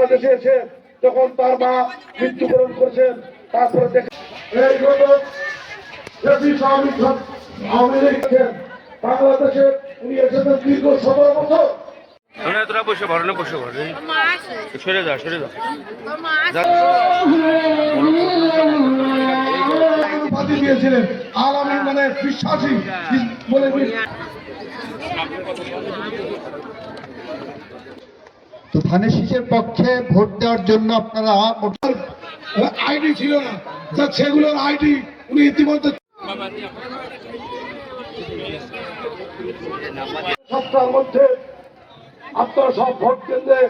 বাংলাদেশে এসে যখন তার মা মৃত্যুবরণ করেছেন তারপরে দেখে এই আওয়ামী। বাংলাদেশে উনি এসেছেন দীর্ঘ সতেরো বছর। তোরা বসে ভর না বসে ভর সরে যা সরে যা। দিয়েছিলেন। মানে বিশ্বাসী বলে তো ধানের শীষের পক্ষে ভোট দেওয়ার জন্য আপনারা আইডি ছিল না। সেগুলোর আইডি উনি ইতিমধ্যে সপ্তাহের মধ্যে আপনারা সব ভোট কেন্দ্রে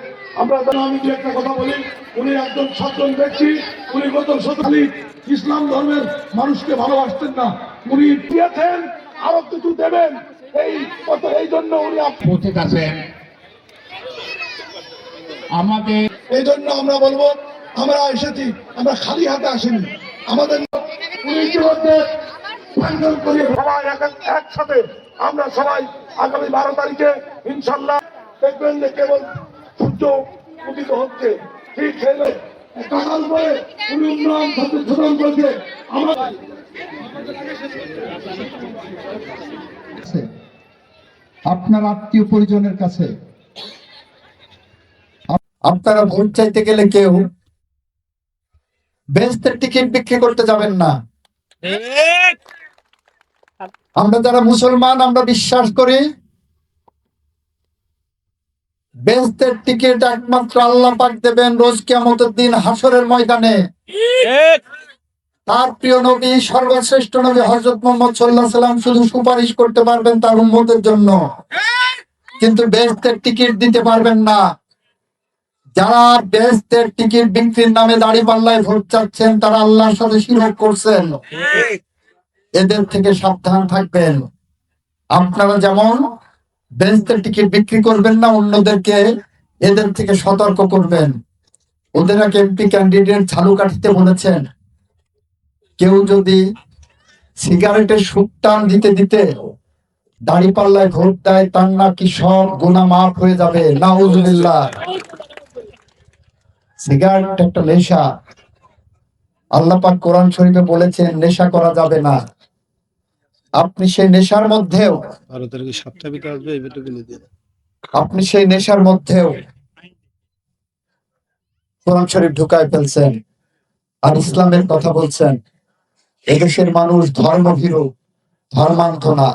আমরা আমি একটা কথা বলি। উনি একজন সজ্জন ব্যক্তি। উনি গত ইসলাম ধর্মের মানুষকে ভালোবাসতেন না। উনি দিয়েছেন আরও কিছু দেবেন। এই এই জন্য উনি উপস্থিত আছেন। আমাদের এই জন্য আমরা বলব আমরা এসেছি আমরা খালি হাতে আসিনি। আমাদের ইতিমধ্যে সবাই এক- একসাথে আমরা সবাই আগামী বারো তারিখে ইনশাল্লাহ দেখবেন যে কেবল সূর্য উদিত হচ্ছে। ঠিক সেই কাকাল করে উনি উন্নয়ন সংশোধন করেছে। আমরা আপনার আত্মীয় পরিজনের কাছে আপনারা ভোট চাইতে গেলে কেউ বেস্টের টিকিট বিক্রি করতে যাবেন না। আমরা যারা মুসলমান, আমরা বিশ্বাস করি বেস্টের টিকিট একমাত্র আল্লাহ পাক দেবেন রোজ কিয়ামতের দিন হাসরের ময়দানে। তার প্রিয় নবী, সর্বশ্রেষ্ঠ নবী হজরত মোহাম্মদ সাল্লাহ সাল্লাম শুধু সুপারিশ করতে পারবেন তার উম্মতের জন্য। কিন্তু বেস্টের টিকিট দিতে পারবেন না। যারা বেস্টের টিকিট বিক্রির নামে দাড়ি পাল্লায় ভোট চাচ্ছেন, তারা আল্লাহর সাথে শিরক করছেন। এদের থেকে সাবধান থাকবেন। আপনারা যেমন বেস্টের টিকিট বিক্রি করবেন না, অন্যদেরকে এদের থেকে সতর্ক করবেন। ওদের এক এমপি ক্যান্ডিডেট ঝালু কাঠিতে বলেছেন, কেউ যদি সিগারেটের সুকটান দিতে দিতে দাড়ি পাল্লায় ভোট দেয়, তার নাকি সব গুণা মাফ হয়ে যাবে। নাউজুবিল্লাহ। সিগারেট একটা নেশা। আল্লাহ পাক কোরআন শরীফে বলেছেন নেশা করা যাবে না। আপনি সেই নেশার মধ্যেও আপনি সেই নেশার মধ্যেও কোরআন শরীফ ঢুকায় ফেলছেন আর ইসলামের কথা বলছেন। এদেশের মানুষ ধর্মভীরু ধর্মান্ধ না।